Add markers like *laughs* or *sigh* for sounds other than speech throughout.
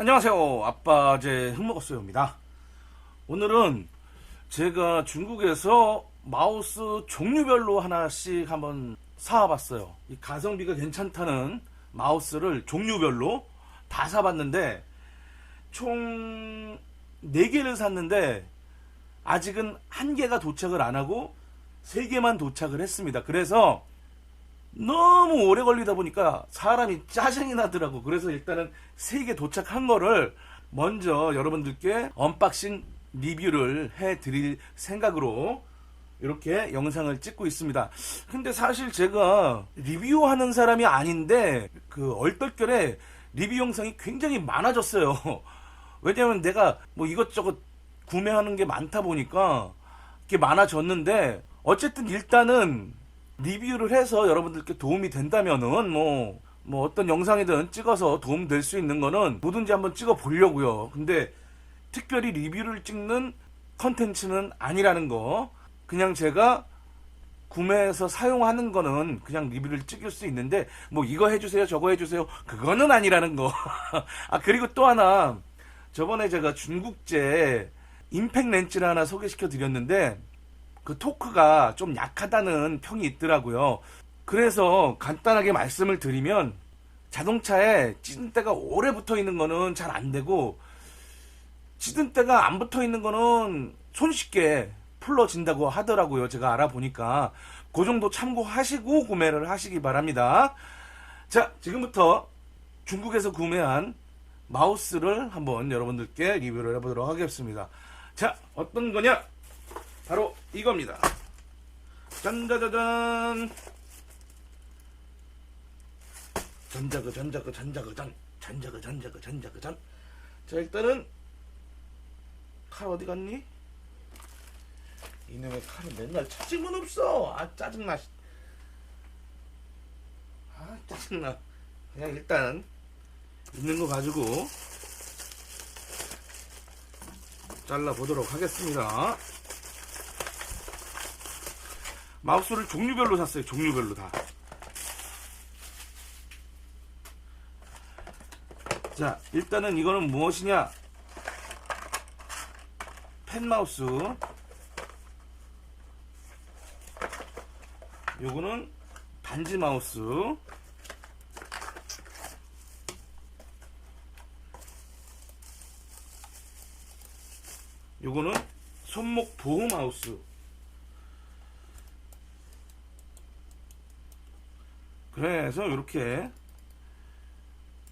안녕하세요. 아빠 제 흑먹었어요입니다. 오늘은 제가 중국에서 마우스 종류별로 하나씩 한번 사와봤어요. 이 가성비가 괜찮다는 마우스를 종류별로 다 사봤는데 총 4개를 샀는데 아직은 한 개가 도착을 안 하고 3개만 도착을 했습니다. 그래서 너무 오래 걸리다 보니까 사람이 짜증이 나더라고. 그래서 일단은 세 개 도착한 거를 먼저 여러분들께 언박싱 리뷰를 해 드릴 생각으로 이렇게 영상을 찍고 있습니다. 근데 사실 제가 리뷰하는 사람이 아닌데 그 얼떨결에 리뷰 영상이 굉장히 많아졌어요. *laughs* 왜냐면 내가 뭐 이것저것 구매하는 게 많다 보니까 이렇게 많아졌는데 어쨌든 일단은 리뷰를 해서 여러분들께 도움이 된다면은 뭐, 뭐 어떤 영상이든 찍어서 도움 될 수 있는 거는 뭐든지 한번 찍어 보려고요. 근데 특별히 리뷰를 찍는 컨텐츠는 아니라는 거. 그냥 제가 구매해서 사용하는 거는 그냥 리뷰를 찍을 수 있는데 뭐 이거 해주세요 저거 해주세요 그거는 아니라는 거. *laughs* 아 그리고 또 하나 저번에 제가 중국제 임팩 렌즈를 하나 소개시켜 드렸는데 그 토크가 좀 약하다는 평이 있더라고요. 그래서 간단하게 말씀을 드리면 자동차에 찌든때가 오래 붙어 있는 거는 잘 안 되고 찌든때가 안 붙어 있는 거는 손쉽게 풀러진다고 하더라고요. 제가 알아보니까 그 정도 참고하시고 구매를 하시기 바랍니다. 자, 지금부터 중국에서 구매한 마우스를 한번 여러분들께 리뷰를 해보도록 하겠습니다. 자, 어떤 거냐? 바로 이겁니다. 짠짜자잔. 전자그 전자그 전자그 전 전자그 전자그 전자그 전. 자 일단은 칼 어디 갔니? 이놈의 칼은 맨날 찾으면 없어. 아 짜증나. 아 짜증나. 그냥 일단 있는 거 가지고 잘라 보도록 하겠습니다. 마우스를 종류별로 샀어요. 종류별로 다. 자, 일단은 이거는 무엇이냐? 펜 마우스. 요거는 반지 마우스. 요거는 손목 보호 마우스. 그래서 이렇게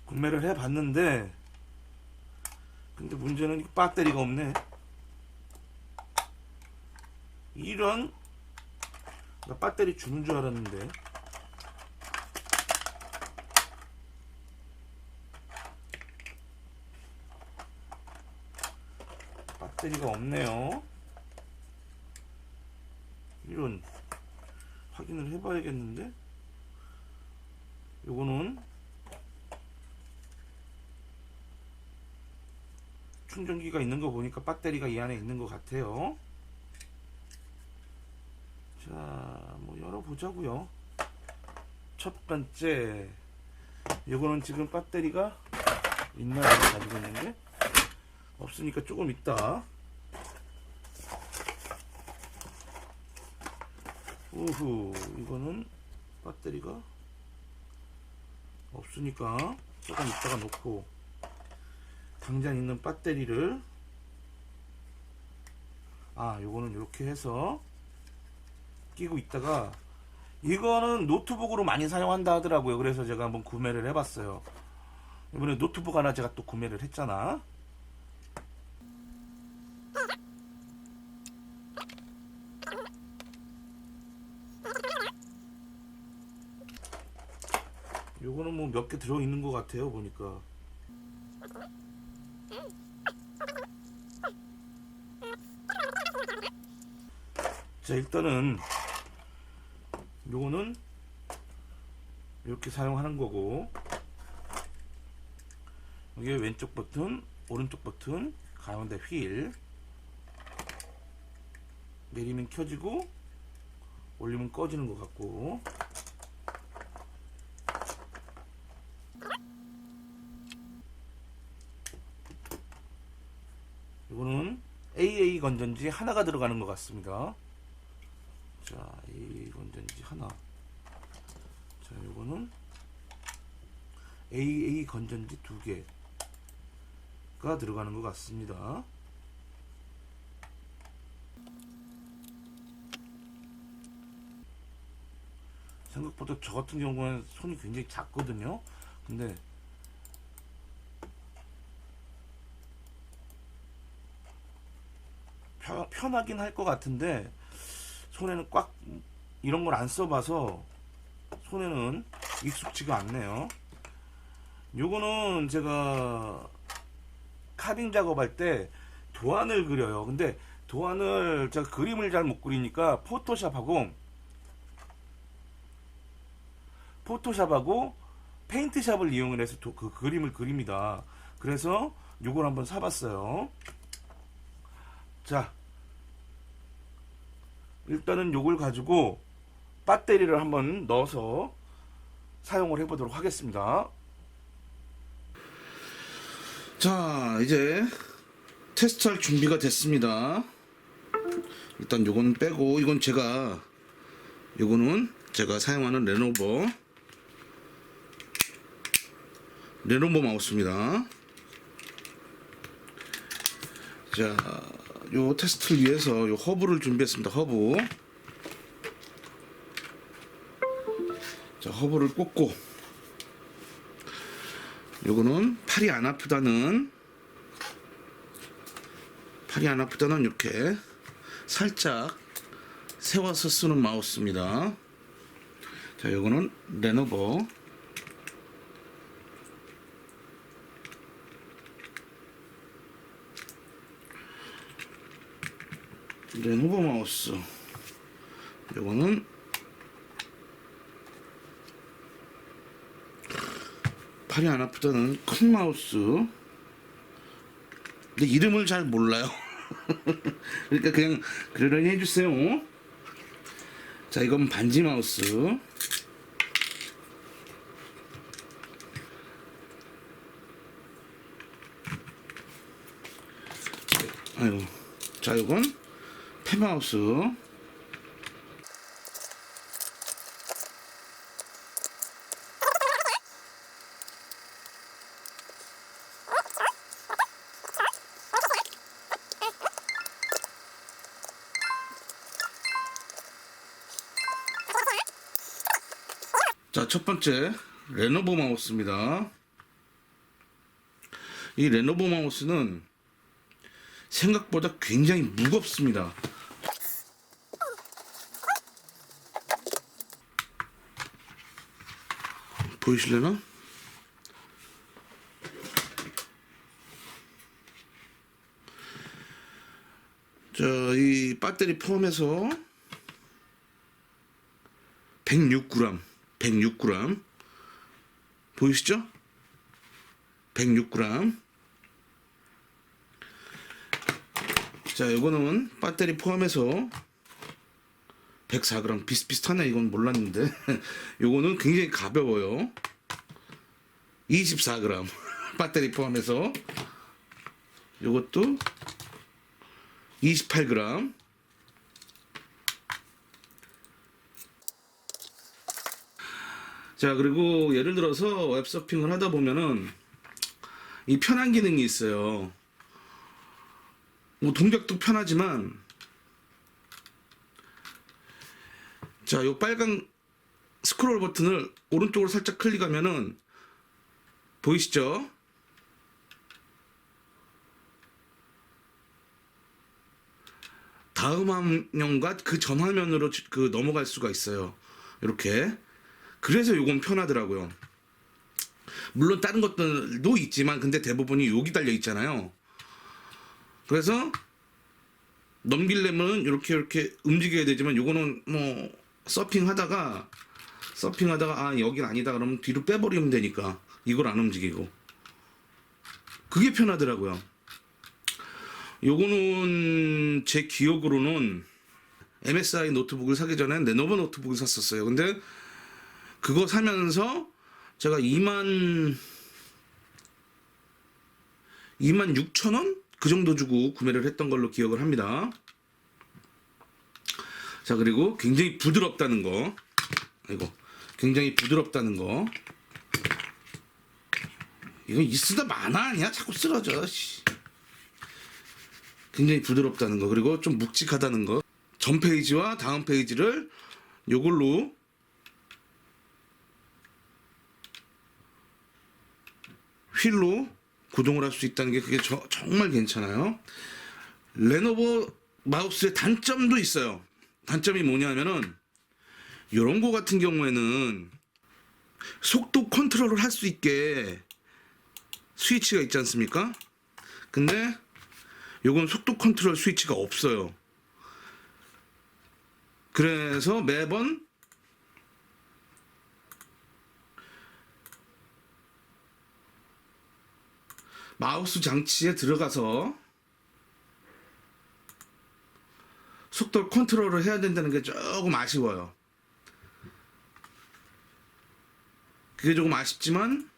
구매를 해봤는데 근데 문제는 이 배터리가 없네. 이런 나 배터리 주는 줄 알았는데. 배터리가 없네요. 이런 확인을 해봐야겠는데 요거는 충전기가 있는 거 보니까 배터리가 이 안에 있는 것 같아요. 자, 뭐 열어보자고요. 첫 번째, 요거는 지금 배터리가 있나 가지고 있는데 없으니까 조금 있다. 우후, 이거는 배터리가 없으니까 조금 있다가 놓고 당장 있는 배터리를 아 요거는 이렇게 해서 끼고 있다가 이거는 노트북으로 많이 사용한다 하더라고요. 그래서 제가 한번 구매를 해봤어요. 이번에 노트북 하나 제가 또 구매를 했잖아 몇 개 들어있는 것 같아요 보니까. 자 일단은 요거는 이렇게 사용하는 거고. 이게 왼쪽 버튼 오른쪽 버튼 가운데 휠. 내리면 켜지고 올리면 꺼지는 것 같고 AA 건전지 하나가 들어가는 것 같습니다. 자, AA 건전지 하나. 자, 요거는 AA 건전지 두 개가 들어가는 것 같습니다. 생각보다 저 같은 경우는 손이 굉장히 작거든요. 근데 편, 편하긴 할 것 같은데 손에는 꽉 이런 걸 안 써봐서 손에는 익숙지가 않네요. 요거는 제가 카빙 작업할 때 도안을 그려요. 근데 도안을 제가 그림을 잘 못 그리니까 포토샵하고 포토샵하고 페인트샵을 이용을 해서 도- 그 그림을 그립니다. 그래서 요걸 한번 사봤어요. 자, 일단은 요걸 가지고 배터리를 한번 넣어서 사용을 해보도록 하겠습니다. 자, 이제 테스트할 준비가 됐습니다. 일단 요건 빼고 이건 제가 요거는 제가 사용하는 레노버 레노버 마우스입니다. 자, 요 테스트를 위해서 요 허브를 준비했습니다. 허브. 자, 허브를 꽂고 요거는 팔이 안 아프다는 팔이 안 아프다는 이렇게 살짝 세워서 쓰는 마우스입니다. 자, 요거는 레노버 레노버 마우스. 요거는 팔이 안 아프다는 큰 마우스. 근데 이름을 잘 몰라요. *laughs* 그러니까 그냥 그러려니 해주세요. 자 이건 반지 마우스. 아이고. 자 이건 펜마우스 자, 첫 번째 레노버 마우스입니다. 이 레노버 마우스는 생각보다 굉장히 무겁습니다. 보이실려나? 자, 이 배터리 포함해서 106g, 106g 보이시죠? 106g. 자, 요거는 배터리 포함해서 104g 비슷비슷하네 이건 몰랐는데 *laughs* 요거는 굉장히 가벼워요. 24g *laughs* 배터리 포함해서 요것도 28g 자 그리고 예를 들어서 웹서핑을 하다 보면은 이 편한 기능이 있어요. 뭐 동작도 편하지만 자, 요 빨간 스크롤 버튼을 오른쪽으로 살짝 클릭하면은 보이시죠? 다음 화면과 그 전 화면으로 지- 그 넘어갈 수가 있어요. 이렇게. 그래서 요건 편하더라고요. 물론 다른 것들도 있지만 근데 대부분이 여기 달려 있잖아요. 그래서 넘기려면 이렇게 이렇게 움직여야 되지만 요거는 뭐 서핑하다가 서핑하다가 아 여긴 아니다 그러면 뒤로 빼버리면 되니까 이걸 안 움직이고 그게 편하더라고요. 요거는 제 기억으로는 MSI 노트북을 사기 전에 레노버 노트북을 샀었어요. 근데 그거 사면서 제가 2만 2만 6천 원 그 정도 주고 구매를 했던 걸로 기억을 합니다. 자, 그리고 굉장히 부드럽다는 거. 이거 굉장히 부드럽다는 거. 이거 이 쓰다 많아 아니야? 자꾸 쓰러져. 씨. 굉장히 부드럽다는 거. 그리고 좀 묵직하다는 거. 전 페이지와 다음 페이지를 요걸로 휠로 구동을 할 수 있다는 게 그게 저- 정말 괜찮아요. 레노버 마우스의 단점도 있어요. 단점이 뭐냐면은 이런 거 같은 경우에는 속도 컨트롤을 할 수 있게 스위치가 있지 않습니까? 근데 요건 속도 컨트롤 스위치가 없어요. 그래서 매번 마우스 장치에 들어가서 속도 컨트롤을 해야 된다는 게 조금 아쉬워요. 그게 조금 아쉽지만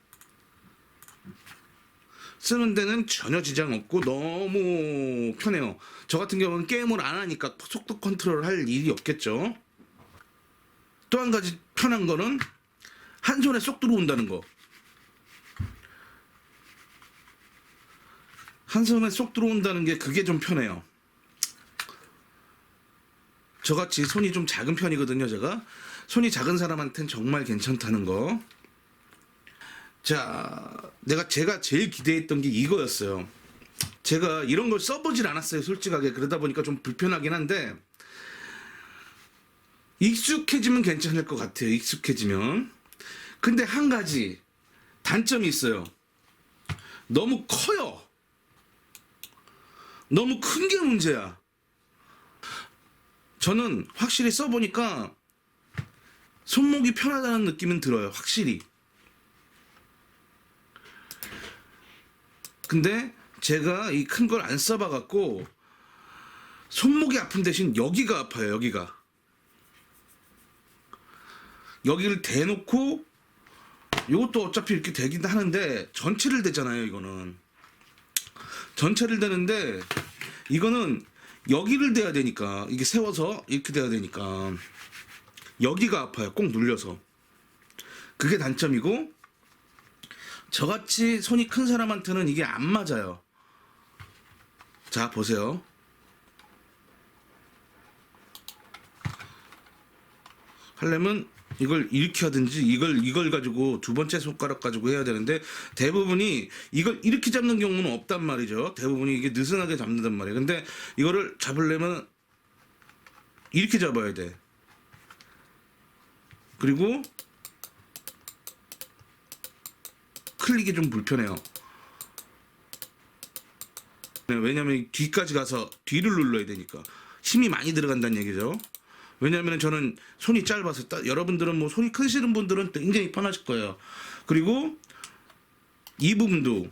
쓰는 데는 전혀 지장 없고 너무 편해요. 저 같은 경우는 게임을 안 하니까 속도 컨트롤 할 일이 없겠죠. 또 한 가지 편한 거는 한 손에 쏙 들어온다는 거. 한 손에 쏙 들어온다는 게 그게 좀 편해요. 저같이 손이 좀 작은 편이거든요, 제가. 손이 작은 사람한테는 정말 괜찮다는 거. 자, 내가 제가 제일 기대했던 게 이거였어요. 제가 이런 걸 써보질 않았어요, 솔직하게. 그러다 보니까 좀 불편하긴 한데, 익숙해지면 괜찮을 것 같아요, 익숙해지면. 근데 한 가지, 단점이 있어요. 너무 커요. 너무 큰 게 문제야. 저는 확실히 써보니까 손목이 편하다는 느낌은 들어요, 확실히. 근데 제가 이 큰 걸 안 써봐갖고 손목이 아픈 대신 여기가 아파요 여기가 여기를 대놓고 이것도 어차피 이렇게 되긴 하는데 전체를 대잖아요 이거는 전체를 대는데 이거는 여기를 대야 되니까 이게 세워서 이렇게 돼야 되니까 여기가 아파요 꼭 눌려서 그게 단점이고 저같이 손이 큰 사람한테는 이게 안 맞아요. 자, 보세요. 하려면 이걸 하든지 이걸 이걸 가지고 두 번째 손가락 가지고 해야 되는데 대부분이 이걸 이렇게 잡는 경우는 없단 말이죠. 대부분이 이게 느슨하게 잡는단 말이에요. 근데 이거를 잡으려면 이렇게 잡아야 돼. 그리고 클릭이 좀 불편해요. 네, 왜냐면 뒤까지 가서 뒤를 눌러야 되니까 힘이 많이 들어간다는 얘기죠. 왜냐면 저는 손이 짧아서 따- 여러분들은 뭐 손이 크시는 분들은 굉장히 편하실 거예요. 그리고 이 부분도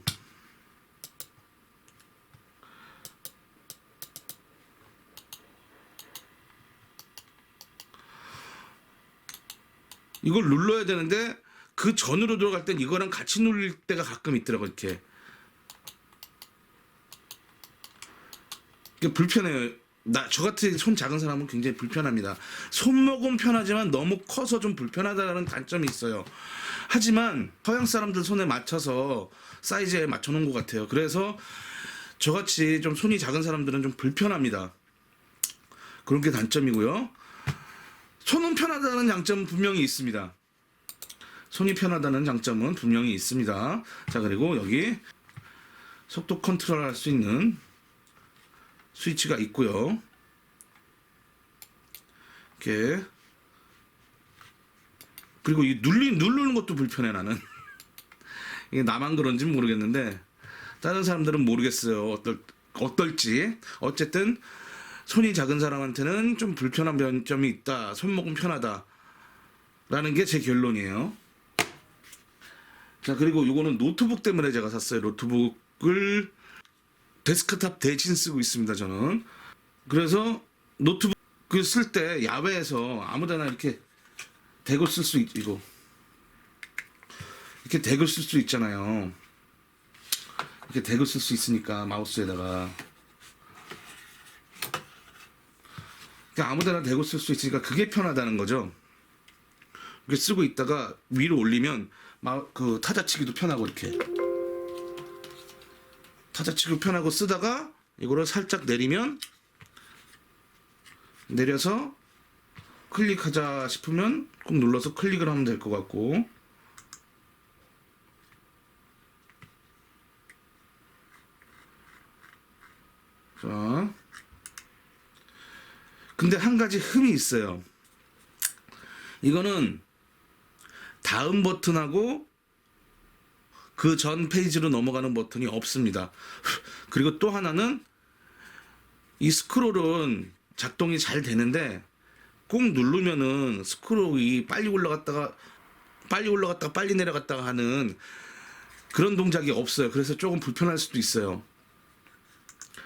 이걸 눌러야 되는데 그 전으로 들어갈 땐 이거랑 같이 눌릴 때가 가끔 있더라고 이렇게 불편해요. 나 저 같은 손 작은 사람은 굉장히 불편합니다. 손목은 편하지만 너무 커서 좀 불편하다는 단점이 있어요. 하지만 서양 사람들 손에 맞춰서 사이즈에 맞춰 놓은 것 같아요. 그래서 저같이 좀 손이 작은 사람들은 좀 불편합니다. 그런 게 단점이고요. 손은 편하다는 장점은 분명히 있습니다. 손이 편하다는 장점은 분명히 있습니다. 자, 그리고 여기 속도 컨트롤 할 수 있는 스위치가 있고요. 이렇게 그리고 이 눌리 누르는 것도 불편해 나는. *laughs* 이게 나만 그런지 모르겠는데 다른 사람들은 모르겠어요. 어떨 어떨지. 어쨌든 손이 작은 사람한테는 좀 불편한 면점이 있다. 손목은 편하다. 라는 게 제 결론이에요. 자, 그리고 요거는 노트북 때문에 제가 샀어요. 노트북을 데스크탑 대신 쓰고 있습니다, 저는. 그래서 노트북을 쓸 때 야외에서 아무데나 이렇게 대고 쓸 수 있, 이거. 이렇게 대고 쓸 수 있잖아요. 이렇게 대고 쓸 수 있으니까 마우스에다가 그러니까 아무데나 대고 쓸 수 있으니까 그게 편하다는 거죠. 이렇게 쓰고 있다가 위로 올리면 마, 그 타자치기도 편하고 이렇게 타자치기 편하고 쓰다가 이거를 살짝 내리면 내려서 클릭하자 싶으면 꼭 눌러서 클릭을 하면 될 것 같고. 자. 근데 한 가지 흠이 있어요. 이거는 다음 버튼하고 그 전 페이지로 넘어가는 버튼이 없습니다. *laughs* 그리고 또 하나는 이 스크롤은 작동이 잘 되는데 꼭 누르면은 스크롤이 빨리 올라갔다가 빨리 올라갔다가 빨리 내려갔다가 하는 그런 동작이 없어요. 그래서 조금 불편할 수도 있어요.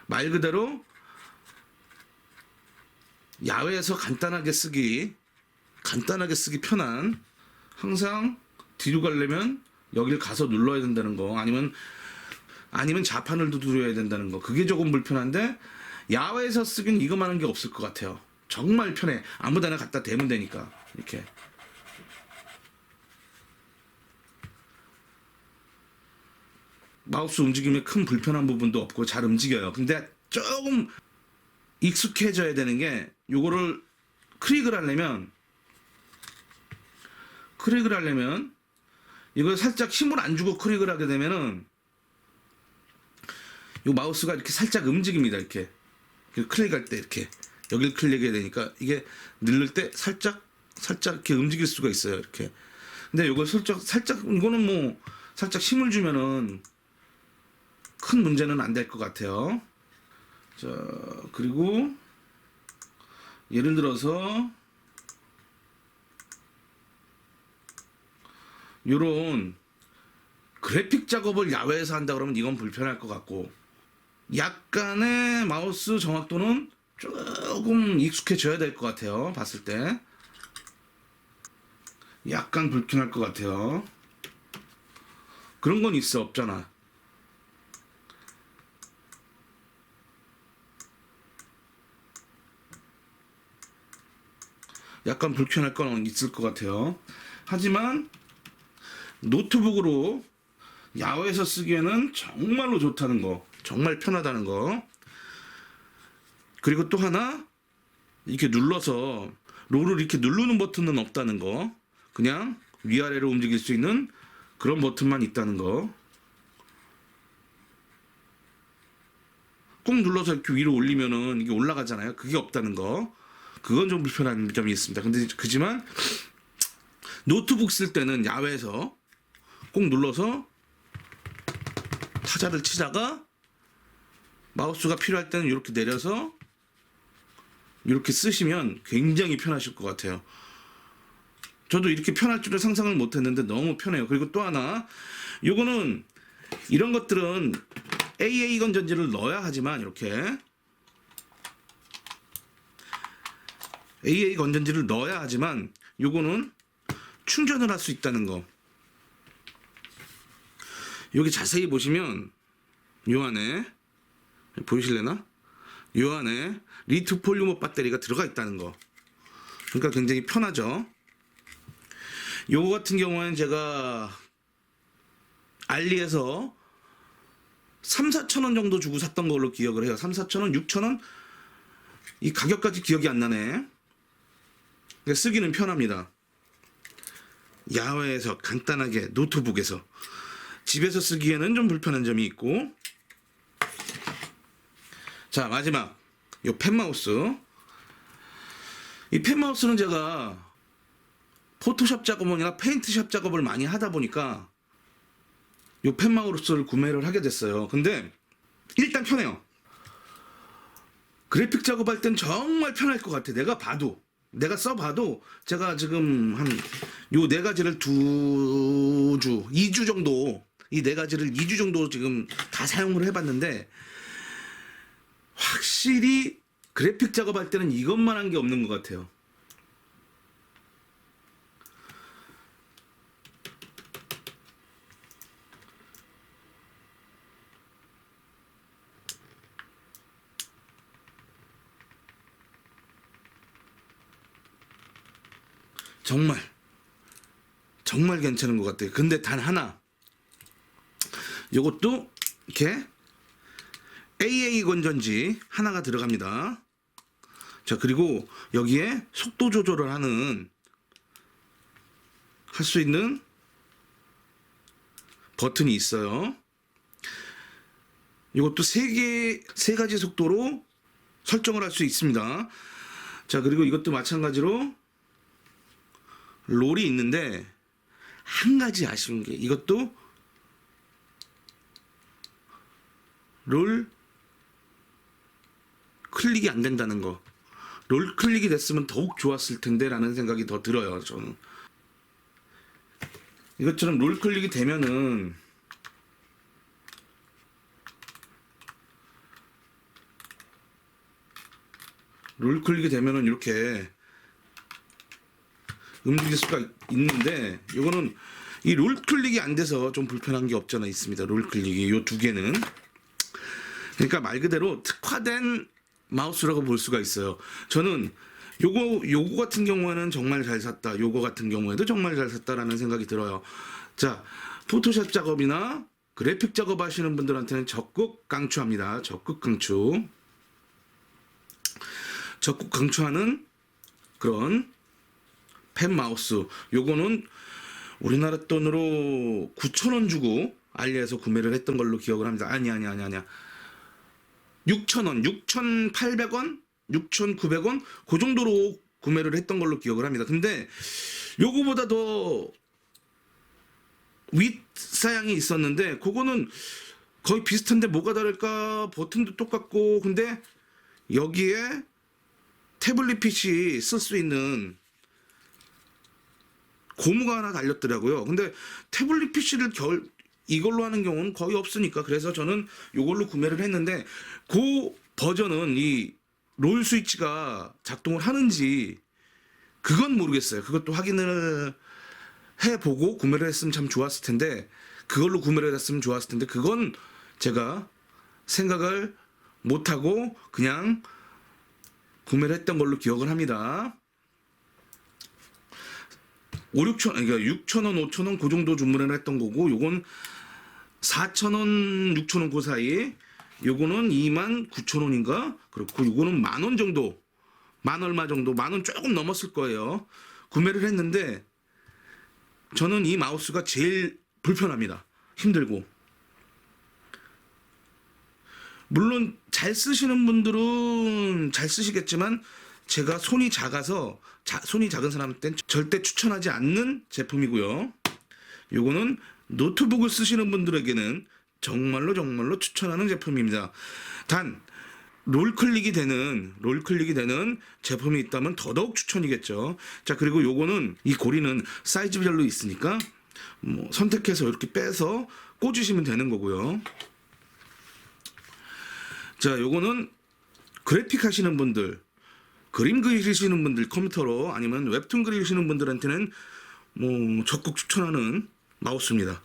말 그대로 야외에서 간단하게 쓰기 간단하게 쓰기 편한 항상 뒤로 가려면 여기를 가서 눌러야 된다는 거 아니면 아니면 자판을 두드려야 된다는 거 그게 조금 불편한데 야외에서 쓰긴 이거만한 게 없을 것 같아요. 정말 편해. 아무데나 갖다 대면 되니까. 이렇게. 마우스 움직임에 큰 불편한 부분도 없고 잘 움직여요. 근데 조금 익숙해져야 되는 게 요거를 클릭을 하려면 클릭을 하려면 이걸 살짝 힘을 안 주고 클릭을 하게 되면은 이 마우스가 이렇게 살짝 움직입니다 이렇게. 그 클릭할 때 이렇게 여기를 클릭해야 되니까 이게 누를 때 살짝 살짝 이렇게 움직일 수가 있어요 이렇게. 근데 이거 살짝 살짝 이거는 뭐 살짝 힘을 주면은 큰 문제는 안 될 것 같아요. 자 그리고 예를 들어서 요런 그래픽 작업을 야외에서 한다 그러면 이건 불편할 것 같고 약간의 마우스 정확도는 조금 익숙해져야 될 것 같아요. 봤을 때 약간 불편할 것 같아요. 그런 건 있어 없잖아. 약간 불편할 건 있을 것 같아요. 하지만 노트북으로 야외에서 쓰기에는 정말로 좋다는 거, 정말 편하다는 거. 그리고 또 하나 이렇게 눌러서 롤을 이렇게 누르는 버튼은 없다는 거. 그냥 위아래로 움직일 수 있는 그런 버튼만 있다는 거. 꼭 눌러서 이렇게 위로 올리면은 이게 올라가잖아요. 그게 없다는 거. 그건 좀 불편한 점이 있습니다. 근데 그지만 노트북 쓸 때는 야외에서 꼭 눌러서 타자를 치다가 마우스가 필요할 때는 이렇게 내려서 이렇게 쓰시면 굉장히 편하실 것 같아요. 저도 이렇게 편할 줄을 상상을 못 했는데 너무 편해요. 그리고 또 하나, 요거는 이런 것들은 AA 건전지를 넣어야 하지만 이렇게 AA 건전지를 넣어야 하지만 요거는 충전을 할 수 있다는 거. 여기 자세히 보시면 요 안에 보이실래나? 요 안에 리트 폴리머 배터리가 들어가 있다는 거. 그러니까 굉장히 편하죠. 요거 같은 경우에는 제가 알리에서 3, 4천 원 정도 주고 샀던 걸로 기억을 해요. 3, 4천 원, 6천 원? 이 가격까지 기억이 안 나네. 그러니까 쓰기는 편합니다. 야외에서 간단하게 노트북에서 집에서 쓰기에는 좀 불편한 점이 있고. 자 마지막. 요 펜마우스. 이 펜마우스는 제가 포토샵 작업이나 페인트샵 작업을 많이 하다 보니까 요 펜마우스를 구매를 하게 됐어요. 근데 일단 편해요. 그래픽 작업할 땐 정말 편할 것 같아. 내가 봐도. 내가 써봐도 제가 지금 한 요 네 가지를 두 주, 2주 정도 이 네 가지를 2주 정도 지금 다 사용을 해봤는데 확실히 그래픽 작업할 때는 이것만 한 게 없는 것 같아요. 정말 정말 괜찮은 것 같아요. 근데 단 하나 요것도 이렇게 AA 건전지 하나가 들어갑니다. 자 그리고 여기에 속도 조절을 하는 할 수 있는 버튼이 있어요. 이것도 세 개, 세 가지 속도로 설정을 할 수 있습니다. 자, 그리고 이것도 마찬가지로 롤이 있는데 한 가지 아쉬운 게 이것도 롤 클릭이 안 된다는 거. 롤 클릭이 됐으면 더욱 좋았을 텐데라는 생각이 더 들어요. 저는 이것처럼 롤 클릭이 되면은 롤 클릭이 되면은 이렇게 움직일 수가 있는데 이거는 이 롤 클릭이 안 돼서 좀 불편한 게 없잖아 있습니다. 롤 클릭이 요 두 개는 그러니까 말 그대로 특화된 마우스라고 볼 수가 있어요. 저는 요거 요거 같은 경우에는 정말 잘 샀다. 요거 같은 경우에도 정말 잘 샀다라는 생각이 들어요. 자, 포토샵 작업이나 그래픽 작업 하시는 분들한테는 적극 강추합니다. 적극 강추. 적극 강추하는 그런 펜 마우스. 요거는 우리나라 돈으로 9,000원 주고 알리에서 구매를 했던 걸로 기억을 합니다. 아니 아니 아니 아니야. 6,000원, 6,800원, 6,900원 그 정도로 구매를 했던 걸로 기억을 합니다. 근데 요거보다 더 윗사양이 있었는데 그거는 거의 비슷한데 뭐가 다를까? 버튼도 똑같고 근데 여기에 태블릿 PC 쓸 수 있는 고무가 하나 달렸더라고요. 근데 태블릿 PC를 결 이걸로 하는 경우는 거의 없으니까 그래서 저는 이걸로 구매를 했는데 그 버전은 이 롤 스위치가 작동을 하는지 그건 모르겠어요. 그것도 확인을 해보고 구매를 했으면 참 좋았을 텐데 그걸로 구매를 했으면 좋았을 텐데 그건 제가 생각을 못하고 그냥 구매를 했던 걸로 기억을 합니다. 5, 6천, 그러니까 6천 원, 5천 원그 정도 주문을 했던 거고, 요건 4천 원, 6천 원 그 사이, 요거는 2만 9천 원인가? 그렇고, 요거는 만 원 정도, 만 얼마 정도, 만 원 조금 넘었을 거예요. 구매를 했는데, 저는 이 마우스가 제일 불편합니다. 힘들고. 물론 잘 쓰시는 분들은 잘 쓰시겠지만 제가 손이 작아서 자- 손이 작은 사람한테는 절대 추천하지 않는 제품이고요. 요거는 노트북을 쓰시는 분들에게는 정말로 정말로 추천하는 제품입니다. 단 롤클릭이 되는 롤클릭이 되는 제품이 있다면 더더욱 추천이겠죠. 자 그리고 요거는 이 고리는 사이즈별로 있으니까 뭐 선택해서 이렇게 빼서 꽂으시면 되는 거고요. 자, 요거는 그래픽 하시는 분들, 그림 그리시는 분들 컴퓨터로 아니면 웹툰 그리시는 분들한테는 뭐 적극 추천하는 마우스입니다.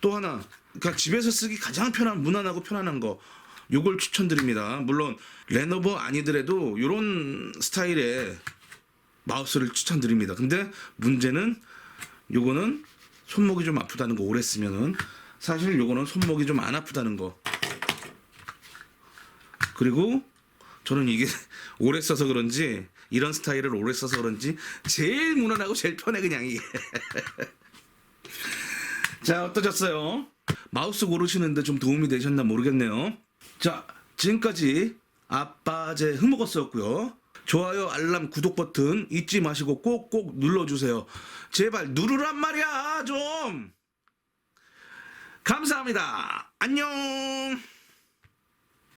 또 하나, 그러니까 집에서 쓰기 가장 편한 무난하고 편안한 거. 요걸 추천드립니다. 물론 레노버 아니더라도 요런 스타일의 마우스를 추천드립니다. 근데 문제는 요거는 손목이 좀 아프다는 거 오래 쓰면은 사실 요거는 손목이 좀 안 아프다는 거. 그리고 저는 이게 *laughs* 오래 써서 그런지 이런 스타일을 오래 써서 그런지 제일 무난하고 제일 편해 그냥 이게. *laughs* 자 어떠셨어요? 마우스 고르시는데 좀 도움이 되셨나 모르겠네요. 자 지금까지 아빠제 흑먹었었고요. 좋아요, 알람, 구독 버튼 잊지 마시고 꼭꼭 눌러주세요. 제발 누르란 말이야 좀. 감사합니다. 안녕.